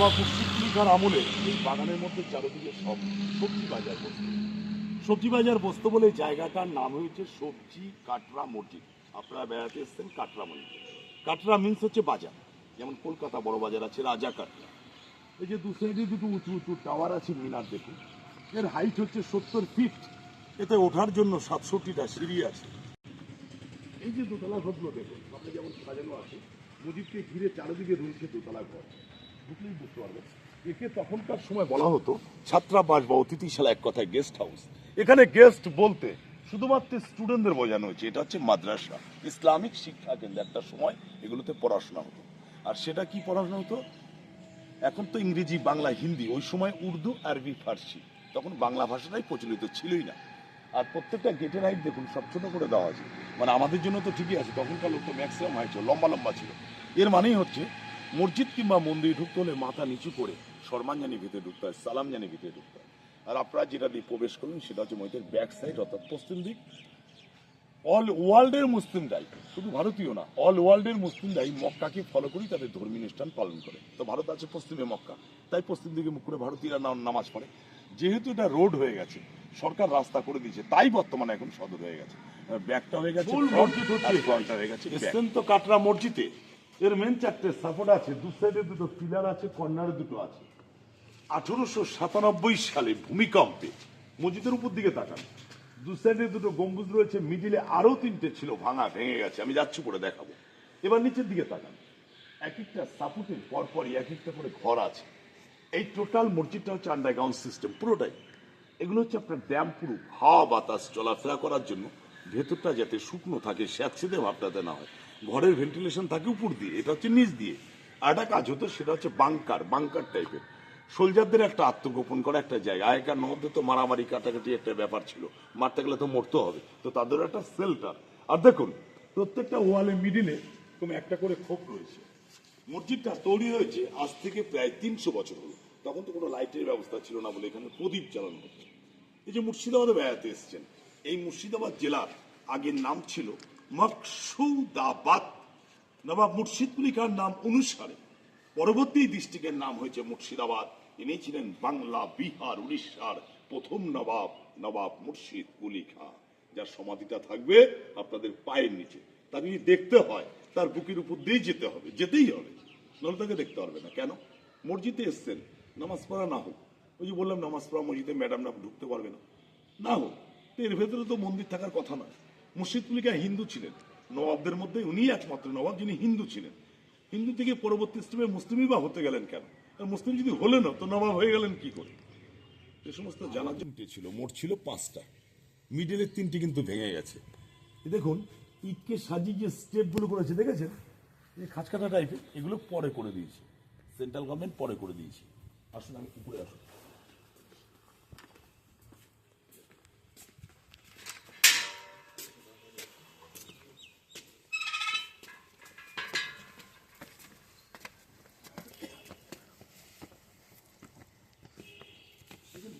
নবাব মুর্শিদুলিকার আমলে এই বাগানের মধ্যে চারিদিকে সব সবজি বাজার বসত সবজি বাজার বসত বলে জায়গাটার নাম হয়েছে সবজি কাটরা মসজিদ। আপনারা বেড়াতে এসছেন কাটরা মসজিদ। কাটরা মিন্স হচ্ছে বাজার। যেমন কলকাতা বড় বাজার আছে, রাজা কাটরা। এই যে দু সাইডে দুটো উঁচু উঁচু টাওয়ার আছে মিনার দেখুন। এর হাইট হচ্ছে সত্তর ফিট এতে ওঠার জন্য সাতষট্টিটা সিঁড়ি আছে। এই যে দোতলা ঘরগুলো দেখুন, সামনে যেমন সাজানো আছে মসজিদকে ঘিরে চারিদিকে রয়েছে দোতলা ঘর। ঢুকলেই বুঝতে পারবেন একে তখনকার সময় বলা হতো ছাত্রাবাস বা অতিথিশালা এক কথায় গেস্ট হাউস এখানে গেস্ট বলতে শুধুমাত্র স্টুডেন্টদের বোঝানো হয়েছে। এটা হচ্ছে মাদ্রাসা। ইসলামিক শিক্ষা কেন্দ্র। একটা সময় এগুলোতে পড়াশোনা হতো। আর সেটা কি পড়াশোনা হতো? এখন তো ইংরেজি, বাংলা, হিন্দি, ওই সময় উর্দু, আরবি, ফার্সি। তখন বাংলা ভাষাটাই প্রচলিত ছিলই না। আর প্রত্যেকটা গেটের হাইট দেখুন, সব ছোট করে দেওয়া আছে। মানে আমাদের জন্য তো ঠিকই আছে। তখনকার লোক তো ম্যাক্সিমাম ছিল, লম্বা লম্বা ছিল। এর মানেই হচ্ছে মসজিদ কিংবা মন্দির ঢুকতে হলে মাথা নিচু করে সম্মান জানি ভিতরে ঢুকতে হয় সালাম জানি ভিতরে ঢুকতে হয়। আর আপনারা যেটা দিয়ে প্রবেশ করুন সেটা হচ্ছে মসজিদের ব্যাক সাইড অর্থাৎ পশ্চিম দিক। অল ওয়ার্ল্ডের মুসলিমরাই শুধু ভারতীয় না অল ওয়ার্ল্ডের মুসলিমরাই মক্কাকে ফলো করি তাদের ধর্মীয় অনুষ্ঠান পালন করে। তো ভারত আছে পশ্চিমে মক্কা তাই পশ্চিম দিকে মুখ করে ভারতীয়রা নামাজ পড়ে। যেহেতু এটা রোড হয়ে গেছে সরকার রাস্তা করে দিয়েছে তাই বর্তমানে এখন সদর হয়ে গেছে। ব্যাগটা হয়ে গেছে হয়ে গেছে কাটরা মসজিদে। এর মেন চারটে সাপোর্ট আছে। দু সাইডে দুটো পিলার আছে কর্নারে দুটো আছে। আঠারোশো সাতানব্বই সালে ভূমিকম্পে, মসজিদের উপর দিকে তাকান। দু সাইডে দুটো গম্বুজ রয়েছে মিডিলে আরও তিনটে ছিল, ভাঙা, ভেঙে গেছে। আমি যাচ্ছি পরে দেখাবো। এবার নিচের দিকে তাকান। এক একটা সাপোর্টের পরপরই এক একটা করে ঘর আছে। এই টোটাল মসজিদটা হচ্ছে আন্ডারগ্রাউন্ড সিস্টেম পুরোটাই। এগুলো হচ্ছে আপনার ড্যাম পুরো হাওয়া বাতাস চলাফেরা করার জন্য। ভেতরটা যাতে শুকনো থাকে, স্যাঁতসেঁতে ভাবটাতে না হয়। ঘরের ভেন্টিলেশন থাকে উপর দিয়ে, এটা হচ্ছে নিচ দিয়ে। আর একটা কাজ হতো, সেটা হচ্ছে বাংকার বাংকার টাইপের সোলজারদের একটা আত্মগোপন করা একটা জায়গা। আগেকার মধ্যে তো মারামারি, কাটাকাটি একটা ব্যাপার ছিল। মারতে গেলে তো মরতে হবে। তো তাদের একটা সেল্টার আর দেখুন, প্রত্যেকটা ওয়ালে মিডিলে কোনো একটা করে খোপ রয়েছে। মসজিদটা তৈরি হয়েছে আজ থেকে প্রায় তিনশো বছর হলো। তখন তো কোনো লাইটের ব্যবস্থা ছিল না বলে এখানে প্রদীপ জ্বালানো হচ্ছে। এই যে মুর্শিদাবাদে বেড়াতে এসছেন, এই মুর্শিদাবাদ জেলার আগের নাম ছিল মকসুদাবাদ নবাব মুর্শিদুল খান নাম অনুসারে পরবর্তী ডিস্ট্রিক্টের নাম হয়েছে মুর্শিদাবাদ। ইনি ছিলেন বাংলা, বিহার, উড়িষ্যার প্রথম নবাব নবাব মুর্শিদ কুলি যার সমাধিটা থাকবে আপনাদের পায়ের নিচে। তা যদি দেখতে হয়, তার বুকের উপর দিয়ে যেতে হবে, যেতেই হবে। নাহলে তাকে দেখতে পারবে না। কেন? মসজিদে এসছেন, নামাজ পড়া না হোক। ওই যে বললাম, নামাজ পড়া মসজিদে ম্যাডাম না ঢুকতে পারবে না। না হোক এর ভেতরে তো মন্দির থাকার কথা নয়। মুর্শিদ কুলিকা হিন্দু ছিলেন। নবাবদের মধ্যে উনি একমাত্র নবাব যিনি হিন্দু ছিলেন। হিন্দু থেকে পরবর্তী স্টেপে মুসলিমই বা হতে গেলেন কেন? মুসলিম যদি হলেন তো নবাব হয়ে গেলেন কি করে? এ সমস্ত জানার জন্য ছিল মোট ছিল পাঁচটা। মিডলের তিনটি কিন্তু ভেঙে গেছে। দেখুন ইটকে সাজিয়ে যে স্টেপগুলো করেছে দেখেছেন? এই খাঁচকাটা টাইপের এগুলো পরে করে দিয়েছে। সেন্ট্রাল গভর্নমেন্ট পরে করে দিয়েছে। আসুন আমি উপরে আসুন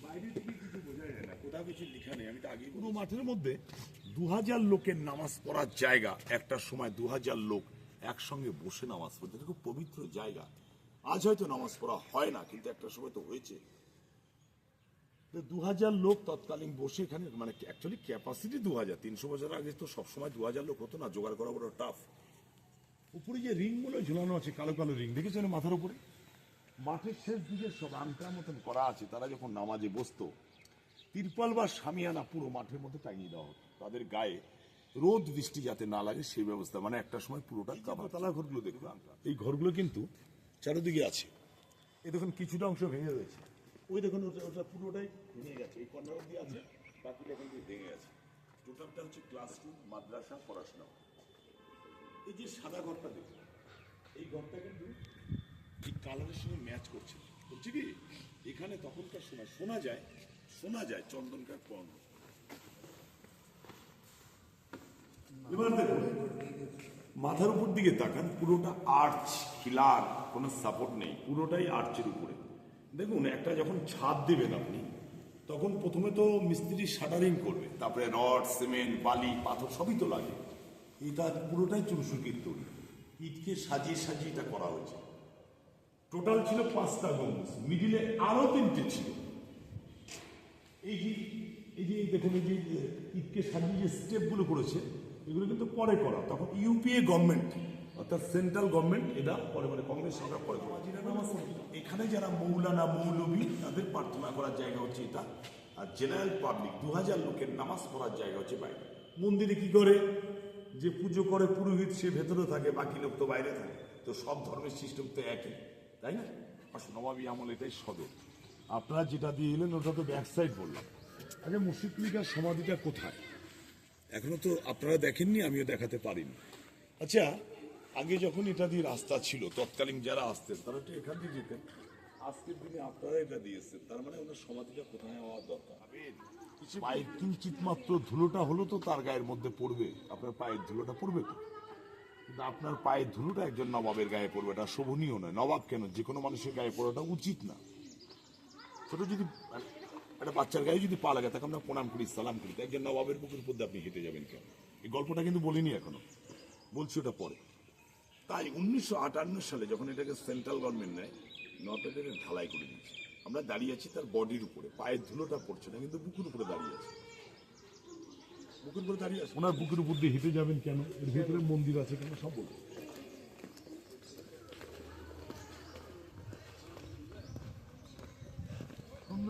বাইরে থেকে কিছু বোঝা যায় না কোথাও কিছু লেখা নেই আমি তো আগে কোনো মাঠের মধ্যে দু হাজার লোকের নামাজ পড়ার জায়গা একটা সময় দু হাজার লোক একসঙ্গে বসে নামাজ পড়তে। এটা খুব পবিত্র জায়গা। আজ হয়তো নামাজ পড়া হয় না কিন্তু একটা সময় তো হয়েছে। দু হাজার লোক তৎকালীন বসে এখানে মানে অ্যাকচুয়ালি ক্যাপাসিটি দু হাজার তিনশো বছর আগে তো সবসময় দু হাজার লোক হতো না জোগাড় করা বড় টাফ উপরে যে রিংগুলো ঝুলানো আছে কালো কালো রিং দেখেছেন মাথার উপরে? মাঠের শেষ দিকে সব আংটার মতন করা আছে তারা যখন নামাজে বসতো তিরপাল বা সামিয়ানা পুরো মাঠের মধ্যে টাঙিয়ে দেওয়া হতো তাদের গায়ে রোদ বৃষ্টি যাতে না লাগে সেই ব্যবস্থা। মানে একটা সময় পুরোটা তালা ঘরগুলো দেখবে এই ঘরগুলো কিন্তু চারিদিকে আছে। এ দেখুন কিছুটা অংশ ভেঙে রয়েছে। ওই দেখুন ওটা ওটা পুরোটাই ভেঙে গেছে। এই কর্নার অব্দি আছে বাকিটা কিন্তু ভেঙে গেছে। টোটালটা হচ্ছে ক্লাসরুম মাদ্রাসা পড়াশোনা। এই যে সাদা ঘরটা দেখুন এই ঘরটা কিন্তু এই কালারের সঙ্গে ম্যাচ করছে। বলছি কি? এখানে তখনকার সময় শোনা যায় শোনা যায় চন্দনকার পণ এবার দেখুন, মাথার উপর দিকে তাকান, পুরোটা আর্চ খিলার কোনো সাপোর্ট নেই, পুরোটাই আর্চের উপরে। দেখুন, একটা যখন ছাদ দেবেন আপনি, তখন প্রথমে তো মিস্ত্রি শাটারিং করবে, তারপরে রড সিমেন্ট বালি, পাথর, সবই তো লাগে। এটা পুরোটাই চুনসুকির তৈরি। ইটকে সাজিয়ে সাজিয়ে এটা করা হয়েছে। টোটাল ছিল পাঁচটা গম্বুজ মিডিলে আরও তিনটে ছিল। এই যে এই যে দেখুন, এই যে ঈদকে সাজিয়ে যে স্টেপগুলো করেছে, এগুলো কিন্তু পরে করা। তখন ইউপিএ গভর্নমেন্ট অর্থাৎ সেন্ট্রাল গভর্নমেন্ট এটা পরে পরে কংগ্রেস সরকার পরে এখানে যারা মৌলানা, মৌলবী, তাদের প্রার্থনা করার জায়গা হচ্ছে এটা। আর জেনারেল পাবলিক দু হাজার লোকের নামাজ পড়ার জায়গা হচ্ছে বাইরে। মন্দিরে কি করে? যে পুজো করে পুরোহিত, সে ভেতরে থাকে, বাকি লোক তো বাইরে থাকে। তো সব ধর্মের সিস্টেম তো একই, তাই না? আসুন নবাবী আমল এটাই সদর। আপনারা যেটা দিয়ে এলেন ওটা তো ব্যাক সাইড বললাম আগে মুর্শিদকুলিকার সমাধিটা কোথায়? এখনও তো আপনারা দেখেননি আমিও দেখাতে পারিনি। আচ্ছা আগে যখন এটা দিয়ে রাস্তা ছিল তৎকালীন যারা আসতেন তারা তো এখান দিয়ে যেতেন। আজকের দিনে আপনারা এটা দিয়েছেন তার মানে ওনার সমাধিটা কোথায় হওয়া দরকার? পায়ের কিঞ্চিত মাত্র ধুলোটা হলো তো তার গায়ের মধ্যে পড়বে। আপনার পায়ের ধুলোটা পড়বে তো? কিন্তু আপনার পায়ের ধুলোটা একজন নবাবের গায়ে পড়বে এটা শোভনীয় নয়। নবাব কেন? যে কোনো মানুষের গায়ে পড়াটা উচিত না। ছোট যদি একটা বাচ্চার গায়ে যদি পা লাগে, তাকে আমরা প্রণাম করি, সালাম করি একজন নবাবের বুকের উপর আপনি হেঁটে যাবেন কেন? এই গল্পটা কিন্তু বলিনি এখনও। বলছি ওটা পরে। তাই উনিশশো আটান্ন সালে যখন এটাকে সেন্ট্রাল গভর্নমেন্ট নেয় নটাকে ঢালাই করে দিয়েছে। আমরা দাঁড়িয়ে আছি তার বডির উপরে, পায়ের ধুলোটা পড়ছে না, কিন্তু বুকের উপরে দাঁড়িয়ে আছে। বুকের উপরে দাঁড়িয়ে আছে। ওনার বুকের উপর দিয়ে হেঁটে যাবেন কেন? এর ভেতরে মন্দির আছে কেন? সব বলব সুন্দর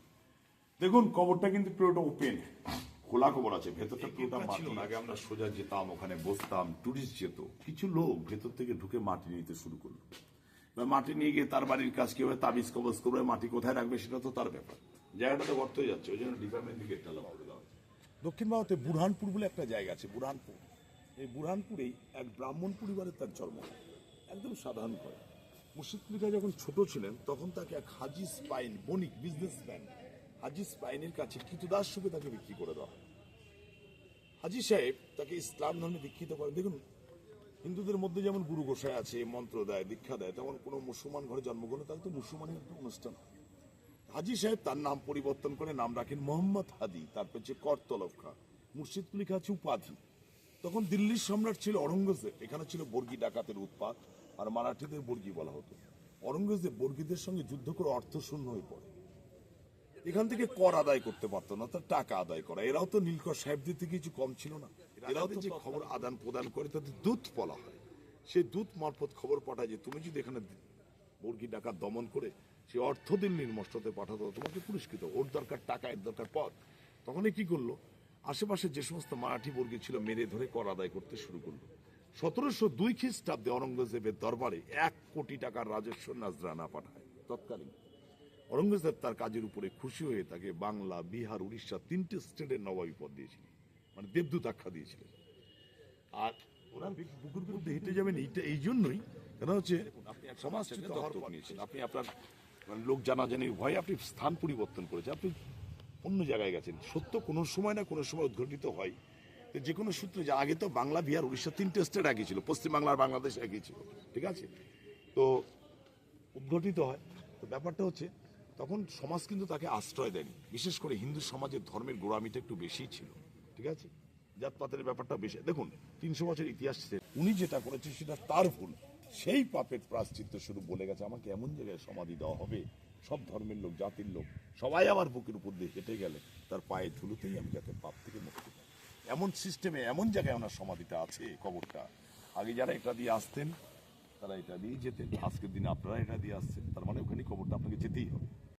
দেখুন কবরটা কিন্তু পুরোটা ওপেন খোলা কবর আছে ভেতরটা পুরোটা মাটি। আগে আমরা সোজা যেতাম ওখানে বসতাম টুরিস্ট যেত। কিছু লোক ভেতর থেকে ঢুকে মাটি নিতে শুরু করল। এবার মাটি নিয়ে গিয়ে তার বাড়ির কাজ কীভাবে তাবিজ কবজ করবে মাটি কোথায় রাখবে সেটা তো তার ব্যাপার। জায়গাটা তো গর্ত হয়ে যাচ্ছে ওই জন্য ডিপার্টমেন্ট থেকে একটা দেওয়া দক্ষিণ ভারতে বুরহানপুর বলে একটা জায়গা আছে বুরহানপুর। এই বুরহানপুরেই এক ব্রাহ্মণ পরিবারের তার জন্ম একদম সাধারণ করে। মুর্শিদ যখন ছোট ছিলেন তখন তাকে এক হাজি স্পাইন বণিক বিজনেসম্যান হাজি স্পাইনের কাছে কৃতদাস রূপে তাকে বিক্রি করে দেওয়া হাজি সাহেব তাকে ইসলাম ধর্মে দীক্ষিত করে দেখুন, হিন্দুদের মধ্যে যেমন গুরু গোসাই আছে, মন্ত্র দেয়, দীক্ষা দেয়, তেমন কোনো মুসলমান ঘরে জন্মগ্রহণ, তাহলে তো মুসলমানের একটা অনুষ্ঠান। হাজি সাহেব তার নাম পরিবর্তন করে নাম রাখেন মোহাম্মদ হাদি তারপর হচ্ছে করতলব খা মুর্শিদ কুলিখা আছে উপাধি। তখন দিল্লির সম্রাট ছিল অরঙ্গজেব এখানে ছিল বর্গি ডাকাতের উৎপাত, আর মারাঠিদের বর্গি বলা হতো। অরঙ্গজেব বর্গীদের সঙ্গে যুদ্ধ করে অর্থ শূন্য হয়ে পড়ে। এখান থেকে কর আদায় করতে পারতো না তার টাকা আদায় করা। এরাও তো নীলকর সাহেবদের থেকে কিছু কম ছিল না। এরাও তো যে খবর আদান প্রদান করে তাদের দূত বলা হয়। সেই দূত মারফত খবর পাঠায় যে তুমি যদি এখানে বর্গি ডাকাত দমন করে সে অর্থ দিল্লির মস্ততে পাঠাতো তোমাকে পুরস্কৃত ওর দরকার টাকা এর দরকার পথ তখনই কি করল? আশেপাশে যে সমস্ত মারাঠি বর্গী ছিল মেরে ধরে কর আদায় করতে শুরু করল। সতেরোশো দুই খ্রিস্টাব্দে অরঙ্গজেবের দরবারে এক কোটি টাকার রাজস্ব নাজরানা পাঠায় তৎকালীন। অরঙ্গজেব তার কাজের উপরে খুশি হয়ে তাকে বাংলা বিহার উড়িষ্যা তিনটে স্টেটের নবাবী পদ দিয়েছিলেন মানে দেবদূত আখ্যা দিয়েছিলেন আর ওরা বুকুর বিরুদ্ধে হেঁটে যাবেন এইটা এই জন্যই কেন হচ্ছে আপনি এক সমাজ নিয়েছেন আপনি আপনার মানে লোক জানাজানির ভয়ে আপনি স্থান পরিবর্তন করেছেন আপনি অন্য জায়গায় গেছেন সত্য কোনো সময় না কোনো সময় উদ্ঘটিত হয় তো যে কোনো সূত্রে যা আগে তো বাংলা বিহার উড়িষ্যা তিনটে স্টেট একই ছিল পশ্চিমবাংলা আর বাংলাদেশ একই ছিল ঠিক আছে তো উদ্ঘটিত হয় তো ব্যাপারটা হচ্ছে তখন সমাজ কিন্তু তাকে আশ্রয় দেয়নি। বিশেষ করে হিন্দু সমাজের ধর্মের গোড়ামিটা একটু বেশিই ছিল। ঠিক আছে? জাতপাতের ব্যাপারটা বেশি। দেখুন, তিনশো বছর ইতিহাস। উনি যেটা করেছে সেটা তার ভুল। সেই পাপের প্রাশ্চিত্য শুরু বলে গেছে, আমাকে এমন জায়গায় সমাধি দেওয়া হবে, সব ধর্মের লোক, জাতির লোক, সবাই আমার বুকের উপর দিয়ে হেঁটে গেলে তার পায়ে ধুলোতেই আমি যাতে পাপ থেকে মুক্তি পাই। এমন সিস্টেমে এমন জায়গায় ওনার সমাধিটা আছে কবরটা। আগে যারা এটা দিয়ে আসতেন, তারা এটা দিয়ে যেতেন। আজকের দিনে আপনারা এটা দিয়ে আসছেন, তার মানে ওখানে কবরটা আপনাকে যেতেই হবে।